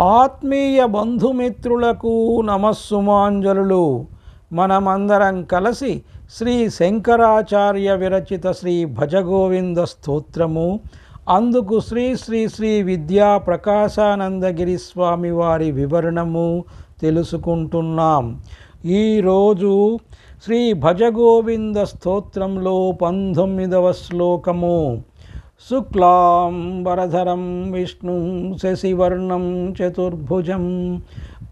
ఆత్మీయ బంధుమిత్రులకు నమస్సుమాంజలులు. మనమందరం కలిసి శ్రీ శంకరాచార్య విరచిత శ్రీ భజగోవింద స్తోత్రము. అందుకు శ్రీ శ్రీ శ్రీ విద్యా ప్రకాశానందగిరి స్వామి వారి వివరణము తెలుసుకుంటున్నాం. ఈరోజు శ్రీ భజగోవింద స్తోత్రంలో పంతొమ్మిదవ శ్లోకము. శుక్లాంబరధరం విష్ణు శశివర్ణం చతుర్భుజం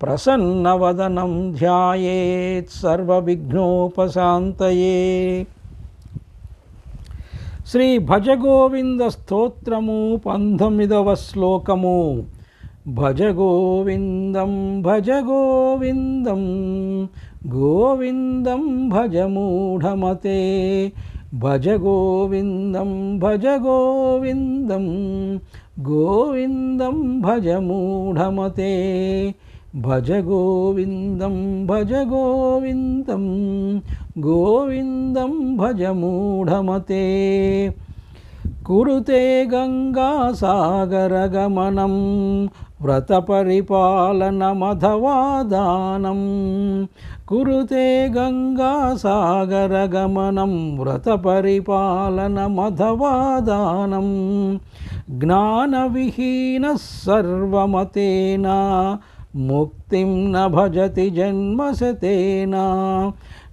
ప్రసన్నవదనం ధ్యాయేత్ సర్వవిఘ్నోపశాంతయే. శ్రీ భజగోవింద స్తోత్రము పంతొమ్మిదవ శ్లోకము. భజగోవిందం భజగోవిందం గోవిందం భజమూఢమతే. భజ గోవిందం భజ గోవిందం గోవిందం భజ మూఢమతే. భజ గోవిందం భజ గోవిందం గోవిందం భజ మూఢమతే. కురుతే గంగాసాగరగమనం వ్రతపరిపాలనమధవాదానం కురుతే గంగాసాగరగమనం వ్రతపరిపాలనమధవాదానం జ్ఞానవిహీన సర్వమతేన ముక్తిం న భజతి జన్మశతేన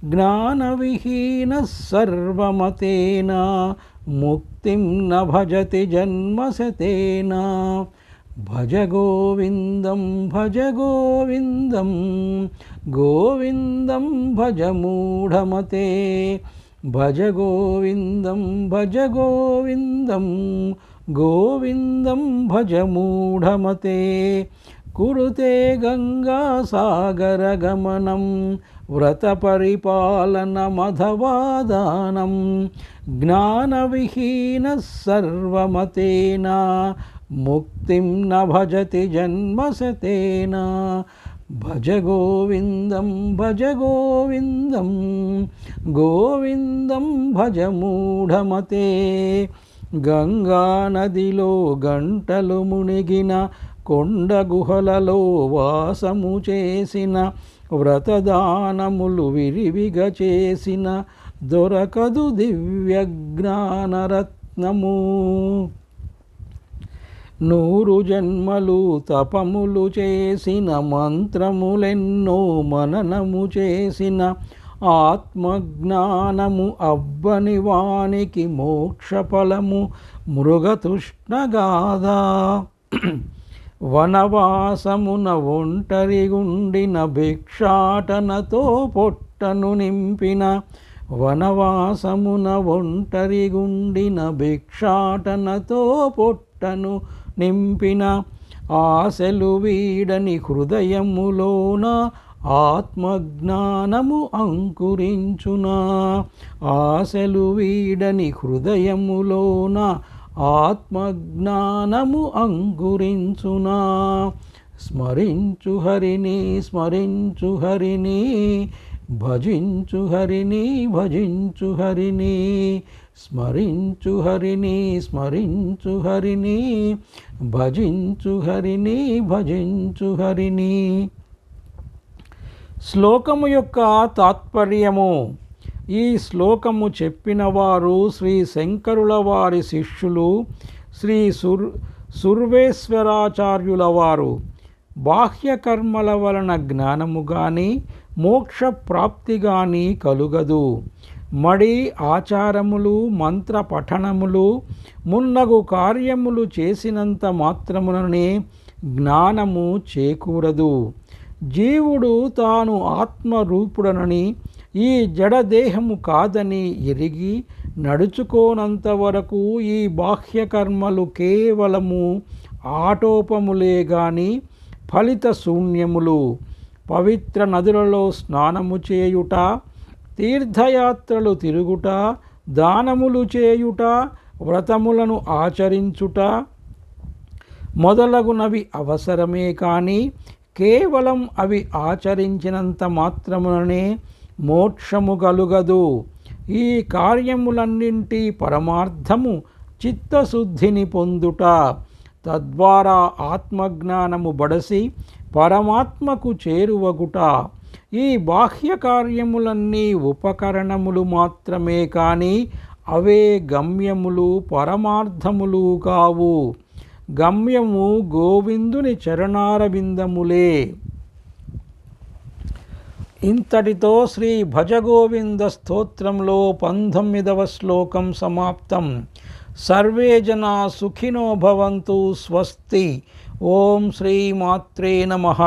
జ్ఞానవిహీన సర్వమతేన ముక్తిం న భజతి జన్మశతేన భజ గోవిందం భజ గోవిందం గోవిందం భజ మూఢమతే భజ గోవిందం భజ గోవిందం గోవిందం భజ మూఢమతే. కురుతే గంగాసాగరగమనం వ్రతపరిపాలనమధవాదానం జ్ఞానవిహీన సర్వమతేనా ముక్తిం న భజతి జన్మసతేన భజ గోవిందం భజ గోవిందం గోవిందం భజ మూఢమతే. గంగానదిలో గంటలు మునిగిన కొండ గుహలలో వాసము చేసిన వ్రతదానములు విరివిగా చేసిన దొరకదు దివ్య జ్ఞానరత్నము నూరు జన్మలు తపములు చేసిన మంత్రములెన్నో మననము చేసిన ఆత్మజ్ఞానము అవ్వని వానికి మోక్షఫలము మృగతృష్ణగాదా వనవాసమున ఒంటరిగుండిన భిక్షాటనతో పొట్టను నింపిన వనవాసమున ఒంటరిగుండిన భిక్షాటనతో పొట్టను నింపిన ఆశలు వీడని హృదయములోన ఆత్మజ్ఞానము అంకురించునా. ఆశలు వీడని హృదయములోన ఆత్మజ్ఞానము అంకురించునా. స్మరించు హరిని స్మరించు హరిని భజించు హరిని భజించు హరిని. స్మరించు హరిని స్మరించు హరిని భజించు హరిని భజించు హరిని. శ్లోకము యొక్క తాత్పర్యము. ఈ శ్లోకము చెప్పినవారు శ్రీ శంకరుల వారి శిష్యులు శ్రీ సుర్ సుర్వేశ్వరాచార్యుల వారు. బాహ్యకర్మల వలన జ్ఞానము కానీ మోక్ష ప్రాప్తి కానీ కలుగదు. మడి ఆచారములు మంత్ర పఠనములు మున్నగు కార్యములు చేసినంత మాత్రముననే జ్ఞానము చేకూరదు. జీవుడు తాను ఆత్మరూపుడనని ఈ జడదేహము కాదని ఎరిగి నడుచుకోనంత వరకు ఈ బాహ్యకర్మలు కేవలము ఆటోపములే గాని ఫలిత శూన్యములు. పవిత్ర నదులలో స్నానము చేయుట తీర్థయాత్రలు తిరుగుట దానములు చేయుట వ్రతములను ఆచరించుట మొదలగునవి అవసరమే కానీ కేవలం అవి ఆచరించినంత మాత్రముననే మోక్షము కలుగదు ఈ కార్యములన్నింటి పరమార్థము చిత్తశుద్ధిని పొందుట. తద్వారా ఆత్మజ్ఞానము బడసి పరమాత్మకు చేరువగుట. ఈ బాహ్య కార్యములన్నీ ఉపకరణములు మాత్రమే కానీ అవే గమ్యములు పరమార్థములు కావు. గమ్యము గోవిందుని చరణారవిందములే. ఇంతటితో శ్రీ భజగోవింద స్తోత్రంలో పంతొమ్మిదవ శ్లోకం సమాప్తం. సర్వే జనా సుఖినో భవంతు స్వస్తి. ఓం శ్రీమాత్రే నమః.